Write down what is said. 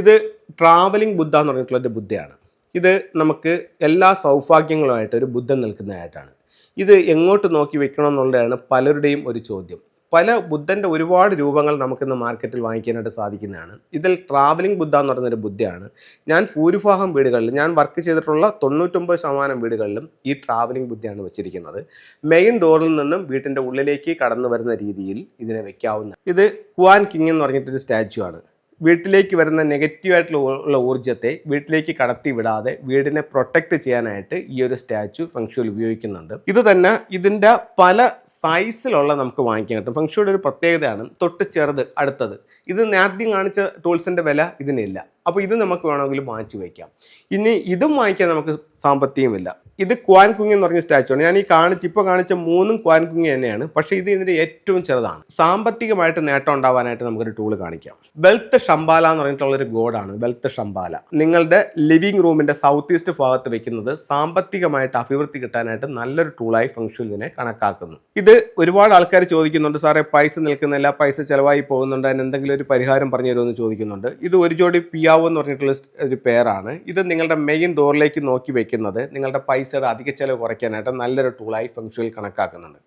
ഇത് ട്രാവലിംഗ് ബുദ്ധ എന്ന് പറഞ്ഞിട്ടുള്ള ഒരു ബുദ്ധയാണ്. ഇത് നമുക്ക് എല്ലാ സൗഭാഗ്യങ്ങളുമായിട്ട് ഒരു ബുദ്ധൻ നിൽക്കുന്നതായിട്ടാണ്. ഇത് എങ്ങോട്ട് നോക്കി വെക്കണം എന്നുള്ളതാണ് പലരുടെയും ഒരു ചോദ്യം. പല ബുദ്ധന്റെ ഒരുപാട് രൂപങ്ങൾ നമുക്കിന്ന് മാർക്കറ്റിൽ വാങ്ങിക്കാനായിട്ട് സാധിക്കുന്നതാണ്. ഇതിൽ ട്രാവലിംഗ് ബുദ്ധ എന്ന് പറയുന്നൊരു ബുദ്ധയാണ്. ഞാൻ ഭൂരിഭാഗം വീടുകളിൽ ഞാൻ വർക്ക് ചെയ്തിട്ടുള്ള തൊണ്ണൂറ്റൊമ്പത് ശതമാനം വീടുകളിലും ഈ ട്രാവലിംഗ് ബുദ്ധയാണ് വെച്ചിരിക്കുന്നത്. മെയിൻ ഡോറിൽ നിന്നും വീട്ടിന്റെ ഉള്ളിലേക്ക് കടന്നു വരുന്ന രീതിയിൽ ഇതിനെ വെക്കാവുന്ന ഇത് കുവാൻ കിങ് എന്ന് പറഞ്ഞിട്ടൊരു സ്റ്റാച്ചു ആണ്. വീട്ടിലേക്ക് വരുന്ന നെഗറ്റീവായിട്ടുള്ള ഉള്ള ഊർജത്തെ വീട്ടിലേക്ക് കടത്തി വിടാതെ വീടിനെ പ്രൊട്ടക്റ്റ് ചെയ്യാനായിട്ട് ഈ ഒരു സ്റ്റാച്ചു ഫംഗ്ഷുവിൽ ഉപയോഗിക്കുന്നുണ്ട്. ഇത് തന്നെ ഇതിന്റെ പല സൈസിലുള്ള നമുക്ക് വാങ്ങിക്കാൻ കിട്ടും ഫംഗ്ഷയുടെ ഒരു പ്രത്യേകതയാണ് തൊട്ട് ചെറുത് അടുത്തത്. ഇത് നേരത്തെയും കാണിച്ച ടൂൾസിന്റെ വില ഇതിനില്ല. അപ്പോൾ ഇത് നമുക്ക് വേണമെങ്കിൽ വാങ്ങിച്ചു വയ്ക്കാം ഇനി ഇതും വാങ്ങിക്കാൻ നമുക്ക് സാമ്പത്തികമില്ല. ഇത് ക്വാൻ കുങ്ങി എന്ന് പറഞ്ഞ സ്റ്റാച്ചു ആണ്. ഞാൻ ഈ കാണിച്ച് ഇപ്പോൾ കാണിച്ച മൂന്നും ക്വാൻ കുങ്ങി തന്നെയാണ്. പക്ഷേ ഇത് ഇതിന്റെ ഏറ്റവും ചെറുതാണ്. സാമ്പത്തികമായിട്ട് നേട്ടം ഉണ്ടാവാനായിട്ട് നമുക്കൊരു ടൂൾ കാണിക്കാം. വെൽത്ത് ഷംബാല എന്ന് പറഞ്ഞിട്ടുള്ളൊരു ഗോഡാണ് വെൽത്ത് ഷംബാല നിങ്ങളുടെ ലിവിംഗ് റൂമിന്റെ സൗത്ത് ഈസ്റ്റ് ഭാഗത്ത് വെക്കുന്നത് സാമ്പത്തികമായിട്ട് അഭിവൃദ്ധി കിട്ടാനായിട്ട് നല്ലൊരു ടൂളായി ഫംഗ്ഷൻ ഇതിനെ കണക്കാക്കുന്നു. ഇത് ഒരുപാട് ആൾക്കാർ ചോദിക്കുന്നുണ്ട് സാറേ പൈസ നിൽക്കുന്നില്ല പൈസ ചിലവായി പോകുന്നുണ്ട് അതിന് എന്തെങ്കിലും ഒരു പരിഹാരം പറഞ്ഞു തരുമെന്ന് ചോദിക്കുന്നുണ്ട്. ഇത് ഒരു ജോഡി പിയാവോ എന്ന് പറഞ്ഞിട്ടുള്ള ഒരു പേരാണ്. ഇത് നിങ്ങളുടെ മെയിൻ ഡോറിലേക്ക് നോക്കി വെക്കുന്നത് നിങ്ങളുടെ പൈസയുടെ അധിക ചെലവ് കുറയ്ക്കാനായിട്ട് നല്ലൊരു ടൂളായി ഫെങ്ഷുവിൽ കണക്കാക്കുന്നുണ്ട്.